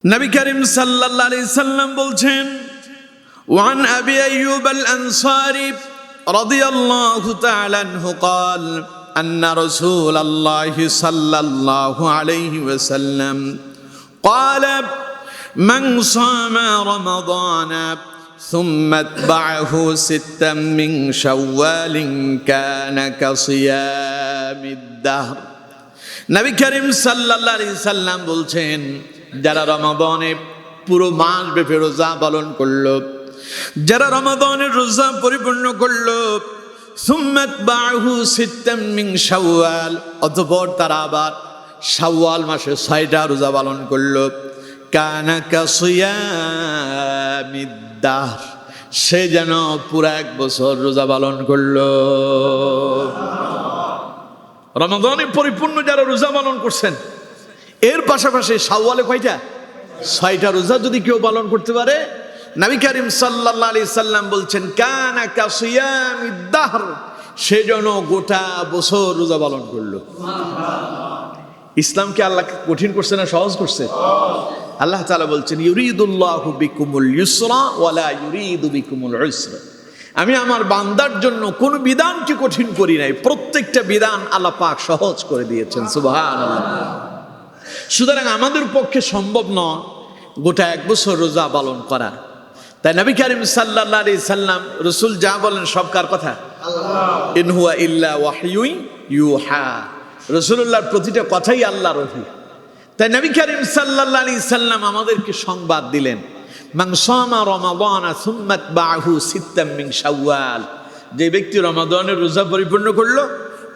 নবী করিম সাল্লাল্লাহু আলাইহি সাল্লাম বলছেন وعن ابي ايوب الانصاري رضي الله تعالى عنه قال ان رسول الله صلى الله عليه وسلم قال من صام رمضان ثم اتبعه ستا من شوال كان كصيام الدهر নবী করিম সাল্লাল্লাহু আলাইহি সাল্লাম বলছেন যারা রমাদানে পুরো মাস ব্যাপী রোজা পালন করল, যারা রমাদানের রোজা পরিপূর্ণ করল, সুম্মাত বাহু সিত্তাম মিন শাওয়াল, অতঃপর তারা আবার শাওয়াল মাসে ছয়টা রোজা পালন করল। কানা কাসিয়ামিদ্দার সে যেন পুরা এক বছর রোজা পালন করল। রমাদানে পরিপূর্ণ যারা রোজা পালন করছেন এর পাশাপাশি শাওয়ালে কয়টা? ছয়টা রোজা যদি কেউ পালন করতে পারে, নবী করিম সাল্লাল্লাহু আলাইহি সাল্লাম বলছেন, কানা কাসিয়ামিদ্দাহর সে যেন গোটা বছর রোজা পালন করল। ইসলামকে আল্লাহ কঠিন করছে না সহজ করছে? আল্লাহ তাআলা বলছেন, ইউরিদুল্লাহু বিকুমুল ইউসরা ওয়ালা ইউরিদু বিকুমুল উসরা আমি আমার বান্দার জন্য কোন বিধানকে কঠিন করি নাই। প্রত্যেকটা বিধান আল্লাহ পাক সহজ করে দিয়েছেন। সুবহানাল্লাহ। সুতরাং আমাদের পক্ষে সম্ভব নয় গোটা এক বছর রোজা পালন করা। তাই নবী করিম সাল্লাল্লাহু আলাইহি সাল্লাম রসুল যা বলেন সব কার কথা? ইন হুয়া ইল্লা ওয়াহয়ুই ইউহা। রসুল্লাহর প্রতিটা কথাই আল্লাহ রহি তাই নবী করিম সাল্লাল্লাহু আলাইহি সাল্লাম আমাদেরকে সংবাদ দিলেন মান সামা রমাদানা সুম্মাত বাহু সিত্তাম মিন শাওয়াল। যে ব্যক্তি রমাদানের রোজা পরিপূর্ণ করল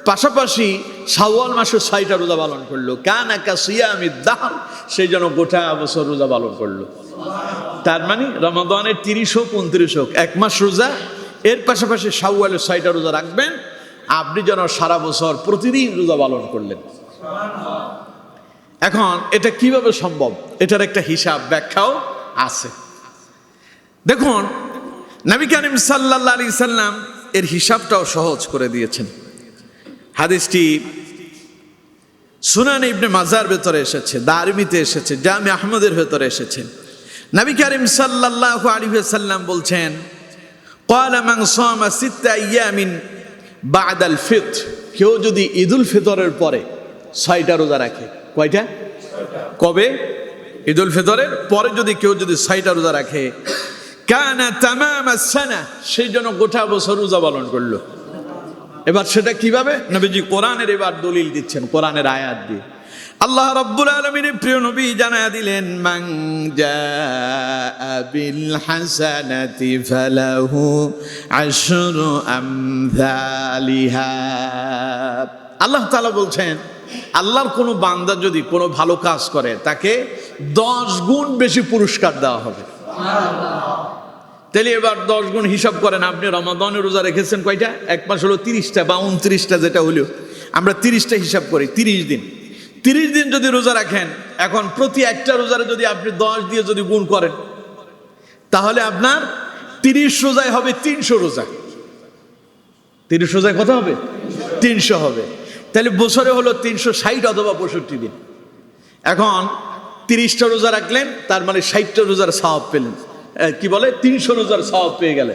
পাশাপাশি শাওয়াল মাসে ছয়টা রোজা পালন করল। কান একা সিয়ামি দাহ সেই জন্য গোটা বছর রোজা পালন করল। তার মানে রমাদানের তিরিশ হোক, উনত্রিশ হোক, এক মাস রোজা। এর পাশাপাশি শাওয়ালের ছয়টা রোজা রাখবেন। আপনি যেন সারা বছর প্রতিদিন রোজা পালন করলেন। এখন এটা কীভাবে সম্ভব? এটার একটা হিসাব ব্যাখ্যাও আছে। দেখুন, নবী করিম আলাইহি সাল্লাম এর হিসাবটাও সহজ করে দিয়েছেন। হাদিসটি সুনান ইবনে মাজার ভেতরে এসেছে দারমিতে এসেছে জামি আহমদের ভেতরে এসেছে নবী করিম সাল্লাল্লাহু আলাইহি সাল্লাম বলছেন قال من صام ست ايام بعد الفطر কেউ যদি ঈদুল ফিতরের পরে ছয়টা রোজা রাখে কয়টা কবে ঈদুল ফিতরের পরে যদি কেউ যদি ছয়টা রোজা রাখে কানা তামাম সানা সেই জন্য গোটা বছর রোজা পালন করলো এবার সেটা কীভাবে? নবীজি কোরআনের এবার দলিল দিচ্ছেন, কোরআনের আয়াত দিয়ে। আল্লাহ রাব্বুল আলামিনের প্রিয় নবী জানায়া দিলেন জাআ বিল হাসানাতি ফালাহু আশরু আমসালিহা। আল্লাহ তাআলা বলছেন, আল্লাহর কোনো বান্দা যদি কোনো ভালো কাজ করে, তাকে দশ গুণ বেশি পুরস্কার দেওয়া হবে। তাহলে এবার দশ গুণ হিসাব করেন, আপনি রমাদানের রোজা রেখেছেন কয়টা? এক মাস হলো তিরিশটা বা উনত্রিশটা যেটা হলো আমরা তিরিশটা হিসাব করি, তিরিশ দিন। তিরিশ দিন যদি রোজা রাখেন, এখন প্রতি একটা রোজারে যদি আপনি দশ দিয়ে যদি গুণ করেন, তাহলে আপনার তিরিশ রোজায় হবে তিনশো রোজা। তিরিশ রোজায় কত হবে? তিনশো হবে। তাহলে বছরে হলো তিনশো ষাট অথবা পঁয়ষট্টি দিন। এখন তিরিশটা রোজা রাখলেন, তার মানে ষাটটা রোজার স্বভাব পেলেন। কি বলে? তিনশো রোজার স্বভাব পেয়ে গেলে।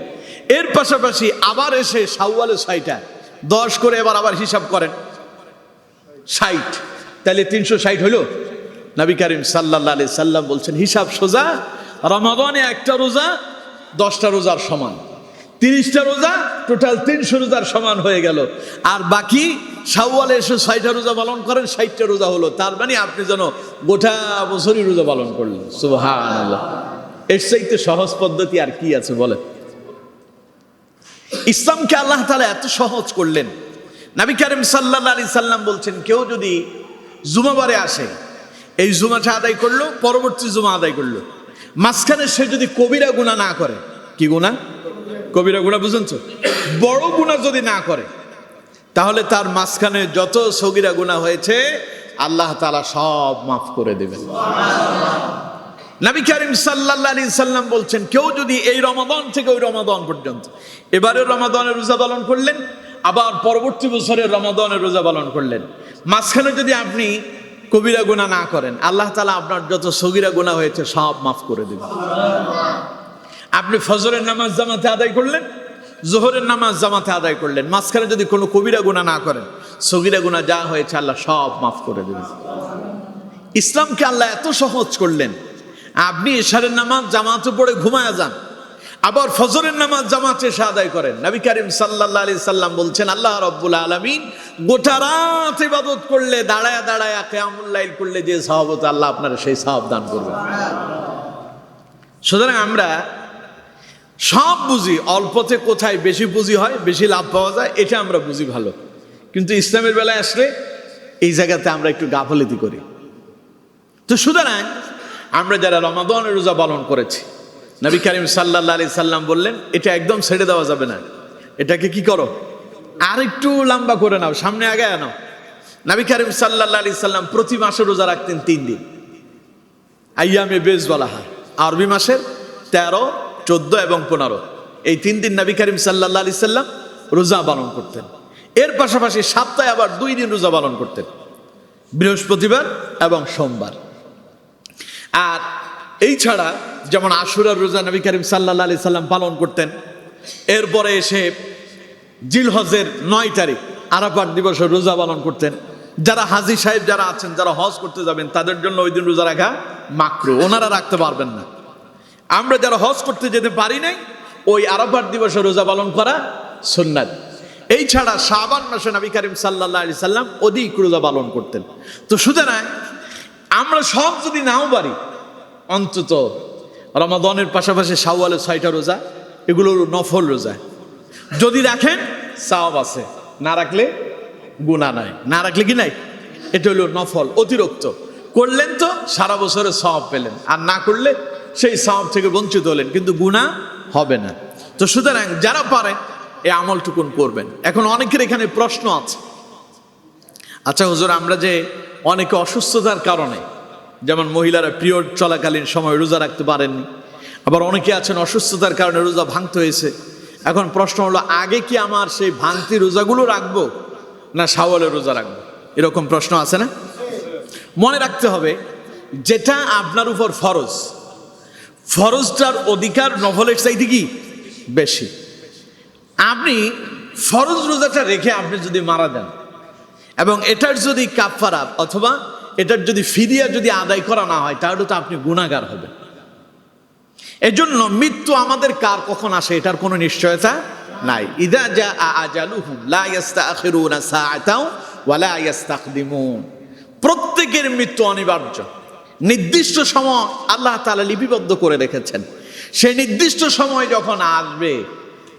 এর পাশাপাশি আবার এসে সাউওয়ালে ছয়টা দশ করে এবার আবার হিসাব করেন। ষাট তাহলে তিনশো ষাট হলো? নবী করিম সাল্লাহ আলি সাল্লাম বলছেন, হিসাব সোজা, রমাদানে একটা রোজা, দশটা রোজার সমান। তিরিশটা রোজা, টোটাল তিনশো রোজার সমান হয়ে গেল। আর বাকি সাউওয়ালে এসে ছয়টা রোজা পালন করেন ষাটটা রোজা হলো। তার মানে আপনি যেন গোটা বছরই রোজা পালন করলেন। সুবহান এর চাইতে সহজ পদ্ধতি আর কি আছে বলেন? ইসলামকে আল্লাহ তালা এত সহজ করলেন। নবী করিম সাল্লাহ আলি সাল্লাম বলছেন, কেউ যদি জুমাবারে আসে, এই জুমাটা আদায় করল, পরবর্তী জুমা আদায় করল। মাঝখানে সে যদি কবিরা গুণা না করে, কি গুণা কবিরা গুণা বুঝেন বড় গুণা যদি না করে, তাহলে তার মাঝখানে যত সগিরা গুণা হয়েছে, আল্লাহ তালা সব মাফ করে দেবেন। নবী করিম সাল্লাহ আলী সাল্লাম বলছেন, কেউ যদি এই রমাদান থেকে ওই রমাদান পর্যন্ত এবারে রমাদানের রোজা পালন করলেন, আবার পরবর্তী বছরের রমাদানের রোজা পালন করলেন। মাঝখানে যদি আপনি কবিরা গুণা না করেন, আল্লাহ তালা আপনার যত সগিরা গুণা হয়েছে সব মাফ করে দেবেন। আপনি ফজরের নামাজ জামাতে আদায় করলেন, জোহরের নামাজ জামাতে আদায় করলেন, মাঝখানে যদি কোনো কবিরা গুণা না করেন, সগিরা গুণা যা হয়েছে আল্লাহ সব মাফ করে দেবেন। ইসলামকে আল্লাহ এত সহজ করলেন আপনি এশারের নামাজ জামাতে পড়ে ঘুমায় যান। আবার ফজরের নামাজ জামাতে এসে আদায় করেন। নবী করিম সাল্লাহ আলি সাল্লাম বলছেন, আল্লাহ রব্বুল আলমিন গোটা রাত ইবাদত করলে, দাঁড়ায় দাঁড়ায় কেয়ামুল্লাইল করলে যে সাহাবত আল্লাহ আপনার সেই সাহাব দান করবেন। সুতরাং আমরা সব বুঝি, অল্পতে কোথায় বেশি পুঁজি হয়, বেশি লাভ পাওয়া যায়, এটা আমরা বুঝি ভালো। কিন্তু ইসলামের বেলায় আসলে এই জায়গাতে আমরা একটু গাফলিতি করি। তো সুতরাং আমরা যারা রমাদনের রোজা পালন করেছি, নবী করিম সাল্লাহ আলি সাল্লাম বললেন, এটা একদম ছেড়ে দেওয়া যাবে না। এটাকে কি করো? আর একটু লম্বা করে নাও, সামনে আগে আনো। নবী করিম সাল্লাহ আলি সাল্লাম প্রতি মাসে রোজা রাখতেন তিন দিন। আইয়ামে বেশ বলা হয়। আরবি মাসের তেরো, চোদ্দ এবং পনেরো। এই তিন দিন নবী করিম সাল্লাহ আলি সাল্লাম রোজা পালন করতেন। এর পাশাপাশি সপ্তাহে আবার দুই দিন রোজা পালন করতেন। বৃহস্পতিবার এবং সোমবার। আর এই ছাড়া যেমন আশুরার রোজা নবী করিম সাল্লাহ আলি সাল্লাম পালন করতেন, এরপরে এসে জিলহজের নয় তারিখ আরাফাট দিবসে রোজা পালন করতেন। যারা হাজি সাহেব যারা আছেন, যারা হজ করতে যাবেন, তাদের জন্য ওই দিন রোজা রাখা মাকরু, ওনারা রাখতে পারবেন না। আমরা যারা হজ করতে যেতে পারি নাই, ওই আরাফাট দিবসে রোজা পালন করা সুন্নাত। এই ছাড়া শাবান মাসে নবী করিম সাল্লাহ আলি সাল্লাম অধিক রোজা পালন করতেন। তো সুতরাং আমরা সব যদি নাও পারি, অন্তত রমাদনের পাশাপাশি শাওয়ালের ছয়টা রোজা এগুলো নফল রোজা। যদি রাখেন, সাওয়াব আছে। না রাখলে গুণা নাই। না রাখলে কি নাই? এটা হলো নফল, অতিরিক্ত। করলেন তো, সারা বছরে সওয়াব পেলেন। আর না করলে সেই সওয়াব থেকে বঞ্চিত হলেন, কিন্তু গুণা হবে না। তো সুতরাং যারা পারে, এই আমলটুকুন করবেন। এখন অনেকের এখানে প্রশ্ন আছে। আচ্ছা হুজুর, আমরা যে অনেকে অসুস্থতার কারণে। যেমন মহিলারা পিরিয়ড চলাকালীন সময় রোজা রাখতে পারেননি। আবার অনেকে আছেন অসুস্থতার কারণে রোজা ভাঙতে হয়েছে। এখন প্রশ্ন হলো, আগে কি আমার সেই ভাঙতি রোজাগুলো রাখব না সাওয়ালের রোজা রাখব? এরকম প্রশ্ন আছে না? মনে রাখতে হবে, যেটা আপনার উপর ফরজ, ফরজটার অধিকার নভলের চাইতে কি বেশি? আপনি ফরজ রোজাটা রেখে আপনি যদি মারা যান এবং এটার যদি কাফারা অথবা এটার যদি ফিরিয়া যদি আদায় করা না হয়, তাহলে তো আপনি গুণাগার হবেন। এজন্য মৃত্যু আমাদের কার কখন আসে, এটার কোনো নিশ্চয়তা নাই। ইদা যা আজালুহুম প্রত্যেকের মৃত্যু অনিবার্য। নির্দিষ্ট সময় আল্লাহ তাআলা লিপিবদ্ধ করে রেখেছেন। সেই নির্দিষ্ট সময় যখন আসবে,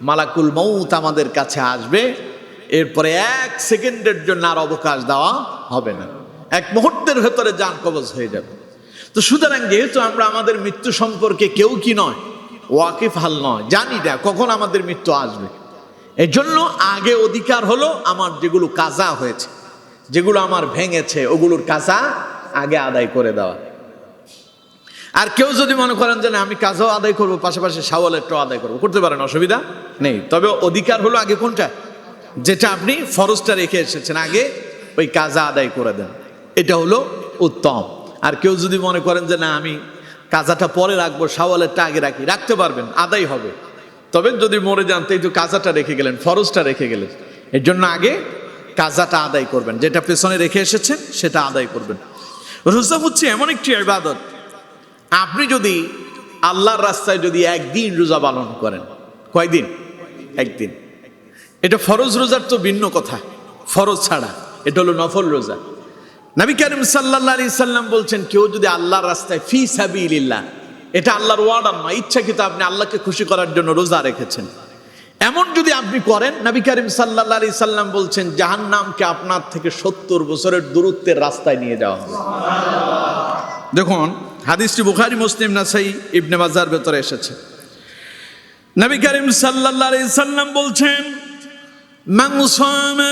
মালাকুল মৌত আমাদের কাছে আসবে এরপরে এক সেকেন্ডের জন্য আর অবকাশ দেওয়া হবে না। এক মুহূর্তের ভেতরে যান কবজ হয়ে যাবে। তো সুতরাং যেহেতু আমরা আমাদের মৃত্যু সম্পর্কে কেউ কি নয়, ওয়াকিফ হাল নয়, জানি না কখন আমাদের মৃত্যু আসবে। এর জন্য আগে অধিকার হলো আমার যেগুলো কাজা হয়েছে, যেগুলো আমার ভেঙেছে, ওগুলোর কাজা আগে আদায় করে দেওয়া। আর কেউ যদি মনে করেন যে না, আমি কাজও আদায় করব, পাশাপাশি সাওয়ালেরটাও আদায় করব, করতে পারেন, অসুবিধা নেই। তবে অধিকার হলো আগে কোনটা? যেটা আপনি ফরজটা রেখে এসেছেন আগে, ওই কাজা আদায় করে দেন। এটা হলো উত্তম। আর কেউ যদি মনে করেন যে না, আমি কাজাটা পরে রাখব সাওয়ালেরটা আগে রাখি, রাখতে পারবেন, আদায় হবে। তবে যদি মরে যান, তো কাজাটা রেখে গেলেন, ফরজটা রেখে গেলেন, এর জন্য আগে কাজাটা আদায় করবেন। যেটা পেছনে রেখে এসেছেন, সেটা আদায় করবেন। রোজা হচ্ছে এমন একটি ইবাদত। আপনি যদি আল্লাহর রাস্তায় যদি একদিন রোজা পালন করেন, কয়দিন? একদিন। এটা ফরজ রোজার তো ভিন্ন কথা। ফরজ ছাড়া। এটা হলো নফল রোজা। নবী করিম সাল্লাহ আলি সাল্লাম বলছেন, কেউ যদি আল্লাহর রাস্তায় ফি সাবিলিল্লাহ, এটা আল্লাহর ওয়ার্ডার নয়। ইচ্ছাকৃত আপনি আল্লাহকে খুশি করার জন্য রোজা রেখেছেন। এমন যদি আপনি করেন, নবী করিম সাল্লাহ আলি সাল্লাম বলছেন, জাহান্নামকে আপনার থেকে সত্তর বছরের দূরত্বের রাস্তায় নিয়ে যাওয়া হবে। দেখুন, হাদিসটি বুখারি, মুসলিম, নাসাই, ইবনে মাজার ভেতরে এসেছে। নবী করিম সাল্লাল্লাহু আলাইহি সাল্লাম বলছেন মান সামা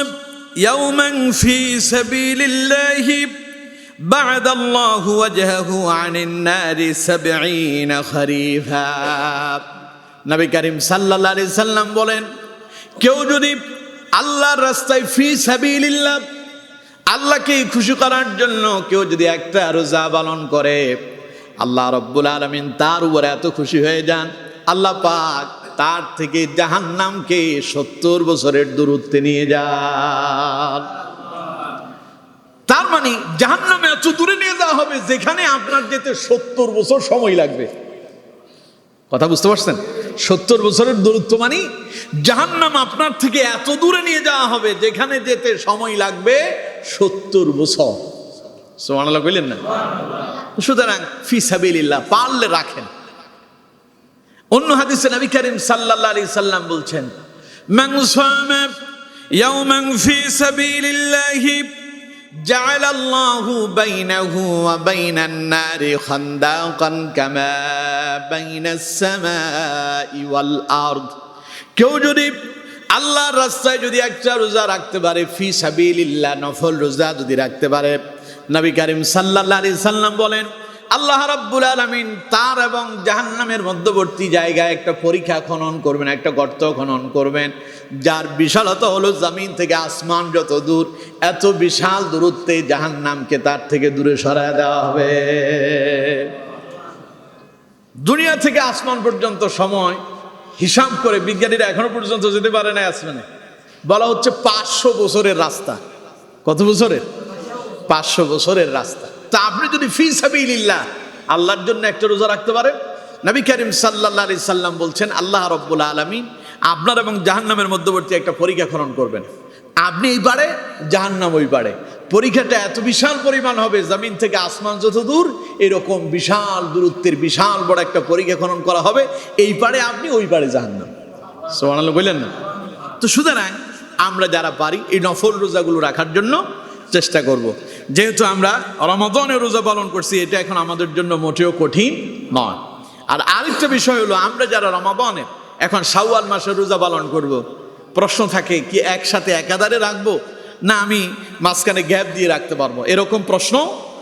ইয়াওমান ফি সাবিলিল্লাহি بعد الله وجهه عن النار سبعين خريفا নবী করিম সাল্লাল্লাহু আলাইহি সাল্লাম বলেন কেউ যদি আল্লাহর রাস্তায় ফি সাবিলিল্লাহ আল্লাহকে খুশি করার জন্য কেউ যদি একটা রোজা পালন করে আল্লাহ রব্বুল আলমিন তার উপরে এত খুশি হয়ে যান আল্লাহ পাক তার থেকে জাহান্নামকে সত্তর বছরের দূরত্বে নিয়ে যান। তার মানে জাহান্নামে এত দূরে নিয়ে যাওয়া হবে যেখানে আপনার যেতে সত্তর বছর সময় লাগবে। কথা বুঝতে পারছেন? সত্তর বছরের দূরত্ব মানে জাহান্নাম আপনার থেকে এত দূরে নিয়ে যাওয়া হবে যেখানে যেতে সময় লাগবে সত্তর বছর। সোমানাল্লাহ কইলেন না? সুতরাং ফি সাবিলিল্লাহ, পারলে রাখেন। অন্য হাদিসে নবী করিম সাল্লাল্লাহু আলাইহি সাল্লাম বলছেন মান সামা ইয়াওমান ফি সাবিলিল্লাহি جعل الله بينه وبين النار خندقا كما بين السماء والأرض কেউ যদি আল্লাহর রাস্তায় যদি একটা রোজা রাখতে পারে ফি সাবিলিল্লাহ নফল রোজা যদি রাখতে পারে নবী করিম সাল্লাল্লাহু আলাইহি সাল্লাম বলেন আল্লাহ রাব্বুল আলামিন তার এবং জাহান্নামের মধ্যবর্তী জায়গায় একটা পরীক্ষা খনন করবেন, একটা গর্ত খনন করবেন, যার বিশালতা হলো জমিন থেকে আসমান যত দূর, এত বিশাল দূরত্বে জাহান্নামকে তার থেকে দূরে সরায় দেওয়া হবে। দুনিয়া থেকে আসমান পর্যন্ত সময়, হিসাব করে বিজ্ঞানীরা এখনও পর্যন্ত যেতে পারে না আসমানে। বলা হচ্ছে পাঁচশো বছরের রাস্তা। কত বছরের? পাঁচশো বছরের রাস্তা। তা আপনি যদি ফি সাবিলিল্লাহ আল্লাহর জন্য একটা রোজা রাখতে পারেন? নবী করিম সাল্লাহ আলি সাল্লাম বলছেন, আল্লাহ রব্বুল আলমিন আপনার এবং জাহান্নামের মধ্যবর্তী একটা পরীক্ষা খনন করবেন। আপনি এই পারে, জাহান্নাম ওই পারে। পরীক্ষাটা এত বিশাল পরিমাণ হবে, জমিন থেকে আসমান যত দূর, এরকম বিশাল দূরত্বের বিশাল বড় একটা পরীক্ষা খনন করা হবে। এই পারে আপনি, ওই পারে জাহান্নাম। সোমানাল্লাহ বললেন না? তো সুতরাং আমরা যারা পারি, এই নফল রোজাগুলো রাখার জন্য চেষ্টা করব। যেহেতু আমরা রমাদনের রোজা পালন করছি, এটা এখন আমাদের জন্য মোটেও কঠিন নয়। আর আরেকটা বিষয় হলো, আমরা যারা রমাদনে, এখন শাওয়াল মাসে রোজা পালন করব। প্রশ্ন থাকে কি একসাথে একাধারে রাখব, না আমি মাঝখানে গ্যাপ দিয়ে রাখতে পারব? এরকম প্রশ্ন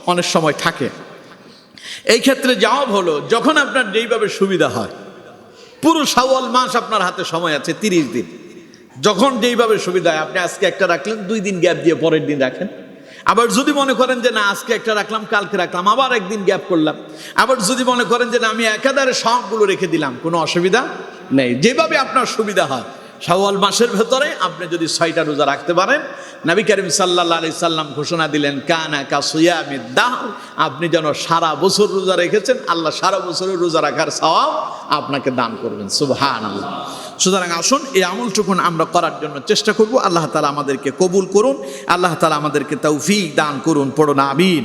অনেক সময় থাকে। এই ক্ষেত্রে জবাব হলো, যখন আপনার যেইভাবে সুবিধা হয়, পুরো শাওয়াল মাস আপনার হাতে সময় আছে তিরিশ দিন। যখন যেইভাবে সুবিধা হয়, আপনি আজকে একটা রাখলেন, দুই দিন গ্যাপ দিয়ে পরের দিন রাখেন। আবার যদি মনে করেন যে না, আজকে একটা রাখলাম, কালকে রাখলাম, আবার একদিন গ্যাপ করলাম। আবার যদি মনে করেন যে না, আমি একাধারে সবগুলো রেখে দিলাম, কোনো অসুবিধা নেই। যেভাবে আপনার সুবিধা হয়, শাওয়াল মাসের ভেতরে আপনি যদি ছয়টা রোজা রাখতে পারেন, নবী করিম সাল্লাহ আলি সাল্লাম ঘোষণা দিলেন, কানা কাসুয়ামি দাহ আপনি যেন সারা বছর রোজা রেখেছেন, আল্লাহ সারা বছরের রোজা রাখার সওয়াব আপনাকে দান করবেন। সুবহান আল্লাহ সুতরাং আসুন, এই আমলটুকুন আমরা করার জন্য চেষ্টা করব। আল্লাহ তালা আমাদেরকে কবুল করুন, আল্লাহ তালা আমাদেরকে তৌফিক দান করুন, পড়ুন, আমিন।